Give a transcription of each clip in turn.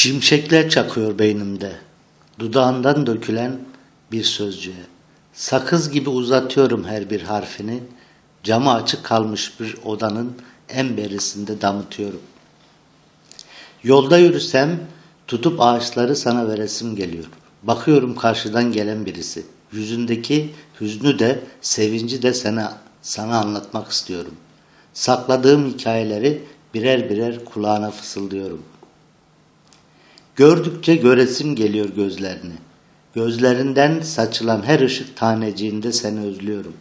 Şimşekler çakıyor beynimde. Dudağından dökülen bir sözcüğe. Sakız gibi uzatıyorum her bir harfini. Camı açık kalmış bir odanın en berisinde damıtıyorum. Yolda yürüsem tutup ağaçları sana veresim geliyor. Bakıyorum karşıdan gelen birisi. Yüzündeki hüznü de sevinci de sana sana anlatmak istiyorum. Sakladığım hikayeleri birer birer kulağına fısıldıyorum. Gördükçe göresim geliyor gözlerini. Gözlerinden saçılan her ışık taneciğinde seni özlüyorum.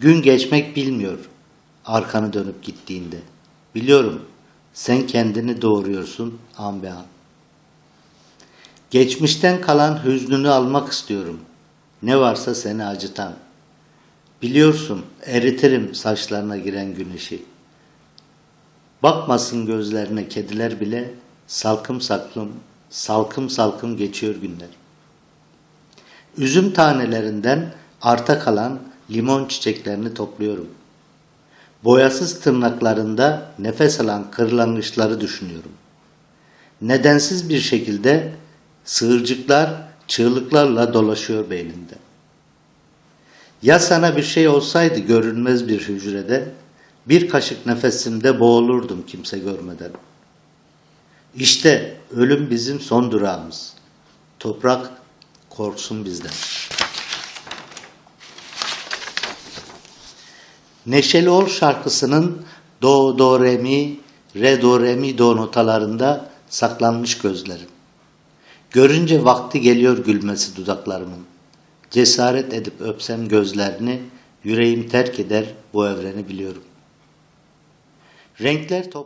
Gün geçmek bilmiyor arkanı dönüp gittiğinde. Biliyorum sen kendini doğuruyorsun an be an. Geçmişten kalan hüznünü almak istiyorum. Ne varsa seni acıtan. Biliyorsun eritirim saçlarına giren güneşi. Bakmasın gözlerine kediler bile salkım salkım, salkım salkım geçiyor günler. Üzüm tanelerinden arta kalan limon çiçeklerini topluyorum. Boyasız tırnaklarında nefes alan kırlangıçları düşünüyorum. Nedensiz bir şekilde sığırcıklar çığlıklarla dolaşıyor beynimde. Ya sana bir şey olsaydı görünmez bir hücrede, bir kaşık nefesimde boğulurdum kimse görmeden. İşte ölüm bizim son durağımız. Toprak korksun bizden. Neşeli Ol şarkısının do do re mi re do re mi do notalarında saklanmış gözlerim. Görünce vakti geliyor gülmesi dudaklarımın. Cesaret edip öpsem gözlerini, yüreğim terk eder bu evreni biliyorum. Renkler top